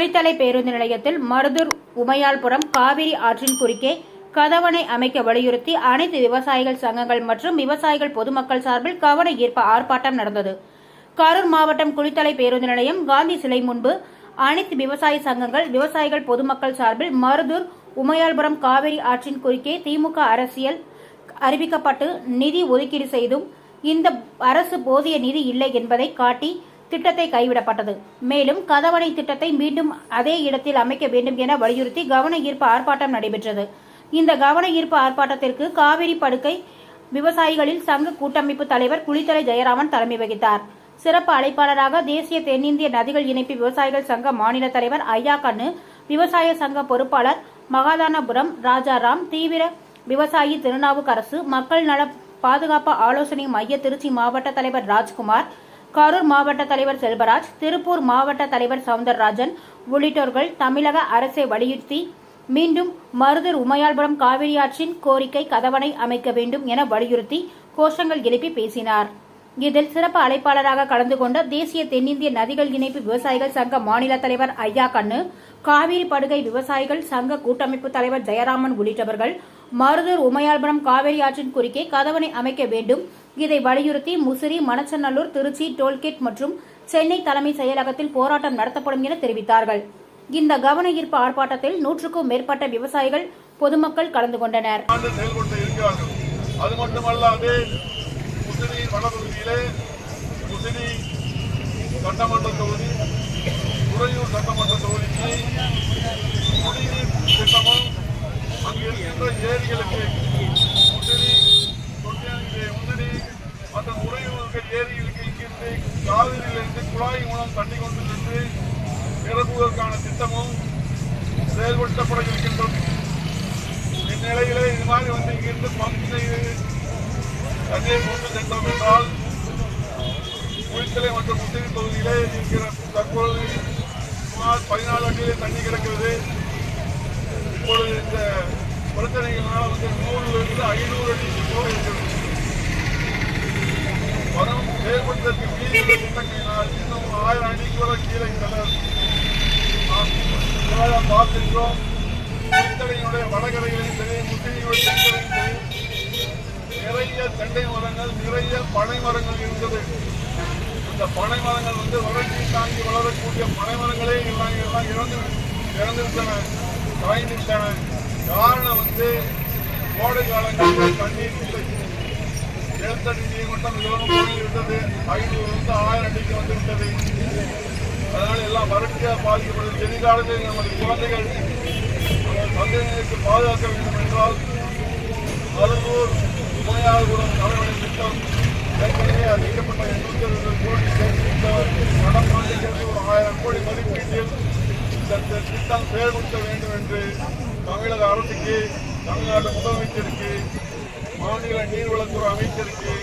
குளித்தலை பேருந்து நிலையத்தில் மருதூர் உமையாள்புரம் காவிரி ஆற்றின் குறுக்கே கதவணை அமைக்க வலியுறுத்தி அனைத்து விவசாயிகள் சங்கங்கள் மற்றும் விவசாயிகள் பொதுமக்கள் சார்பில் கவன ஈர்ப்பு ஆர்ப்பாட்டம் நடந்தது. கரூர் மாவட்டம் குளித்தலை பேருந்து நிலையம் காந்தி சிலை முன்பு அனைத்து விவசாய சங்கங்கள் விவசாயிகள் பொதுமக்கள் சார்பில் மருதூர் உமையாள்புரம் காவிரி ஆற்றின் குறுக்கே திமுக அரசியல் அறிவிக்கப்பட்டு நிதி ஒதுக்கீடு செய்தும் இந்த அரசு போதிய நிதி இல்லை என்பதை காட்டி திட்டத்தை கைவிடப்பட்டது. மேலும் கதவணை திட்டத்தை மீண்டும் அதே இடத்தில் அமைக்க வேண்டும் என வலியுறுத்தி கவன ஈர்ப்பு ஆர்ப்பாட்டம் நடைபெற்றது. இந்த கவன ஈர்ப்பு ஆர்ப்பாட்டத்திற்கு காவிரி படுக்கை விவசாயிகளில் சங்க கூட்டமைப்பு தலைவர் குளித்தலை ஜெயராமன் தலைமை வகித்தார். சிறப்பு அழைப்பாளராக தேசிய தென்னிந்திய நதிகள் இணைப்பு விவசாயிகள் சங்க மாநில தலைவர் ஐயா கண்ணு விவசாய சங்க பொறுப்பாளர் மகாதானபுரம் ராஜாராம் தீவிர விவசாயி திருநாவுக்கரசு மக்கள் நல பாதுகாப்பு ஆலோசனை மைய திருச்சி மாவட்ட தலைவர் ராஜ்குமார் கரூர் மாவட்ட தலைவர் செல்வராஜ் திருப்பூர் மாவட்ட தலைவர் சவுந்தரராஜன் உள்ளிட்டோர்கள் தமிழக அரசை வலியுறுத்தி மீண்டும் மருதூர் உமையாள்புரம் காவிரியாற்றின் கோரிக்கை கதவணை அமைக்க வேண்டும் என வலியுறுத்தி கோஷங்கள் எழுப்பி பேசினார். இதில் சிறப்பு அழைப்பாளராக கலந்து கொண்ட தேசிய தென்னிந்திய நதிகள் இணைப்பு விவசாயிகள் சங்க மாநில தலைவர் ஐயா கண்ணு காவிரி படுகை விவசாயிகள் சங்க கூட்டமைப்பு தலைவர் ஜெயராமன் உள்ளிட்டவர்கள் மருதூர் உமையாள்புரம் காவிரி ஆற்றின் குறுக்கே கதவணை அமைக்க வேண்டும் இதை வலியுறுத்தி முசிறி மணச்சநல்லூர் திருச்சி டோல்கேட் மற்றும் சென்னை தலைமை செயலகத்தில் போராட்டம் நடத்தப்படும் என தெரிவித்தார்கள். இந்த கவன ஈர்ப்பு ஆர்ப்பாட்டத்தில் நூற்றுக்கும் மேற்பட்ட விவசாயிகள் பொதுமக்கள் கலந்து கொண்டனர். அது மட்டுமல்லாது முசிறி வனப்பகுதியிலே முசிறி சட்டமன்ற தொகுதி உறையூர் சட்டமன்ற தொகுதிக்கு குடிநீர் திட்டமும் அங்கு இருக்கின்ற ஏரிகளுக்கு முசிறி தொட்டியாங்கிலே முசிறி மற்றும் உறையூர் இருக்கிற ஏரிகளுக்கு இங்கிருந்து காவிரியிலிருந்து குழாய் மூலம் தண்ணி கொண்டு சென்று நிரப்புவதற்கான திட்டமும் செயல்படுத்தப்பட இருக்கின்றது இந்நிலையிலே இது மாதிரி வந்து இங்கிருந்து பம்ப் செய்து தண்ணீர் கொண்டு சென்றோம் என்றால் குளித்தலை மற்றும் முத்திரி தொகுதியிலே இருக்கிற தற்பொழுது சுமார் பதினாலு அடியிலே தண்ணி கிடக்கிறது. இப்பொழுது இந்த பிரச்சனைகளால் வந்து நூறிலிருந்து ஐநூறு அடி கூட இருக்கிறது. வரும் செயல்படுத்த இன்னும் ஆயிரம் அடிக்கு கூட கீழே செல்ல நாம் இப்பொழுது பார்க்கின்றோம் குளித்தலையினுடைய வடகரையிலும் சரி முத்திரியுடைய தென்கரையும் சரி நிறைய தென்னை மரங்கள் நிறைய பனை மரங்கள் இருந்தது அந்த பனை மரங்கள் வந்து வறட்சி தாங்கி வளரக்கூடிய பனை மரங்களே எல்லாம் எல்லாம் இறந்து இறந்துவிட்டன காய்ந்து விட்டன காரணம் வந்து கோடை காலங்களில் தண்ணீர் இல்லை. நிலத்தடி நீர் மிகவும் குறைந்து ஐநூறு ஆயிரம் அடிக்கு வந்து விட்டது எல்லாம் வறட்சியாக பாதிக்கப்படுது எதிர்காலத்தில் நமது குழந்தைகள் சந்தேகங்களுக்கு பாதுகாக்க வேண்டும் என்றால் மருந்தூர் உமையாளபுரம் தலைவனை திட்டம் ஏற்கனவே அறிவிக்கப்பட்ட எண்ணூத்தி அறுபது கோடி சேர்க்கப்பட்ட ஒரு ஆயிரம் கோடி மதிப்பீட்டில் இந்த திட்டம் செயல்படுத்த வேண்டும் என்று தமிழக அரசுக்கு தமிழ்நாடு முதலமைச்சருக்கு மாநில நீர்வளத்துறை அமைச்சருக்கு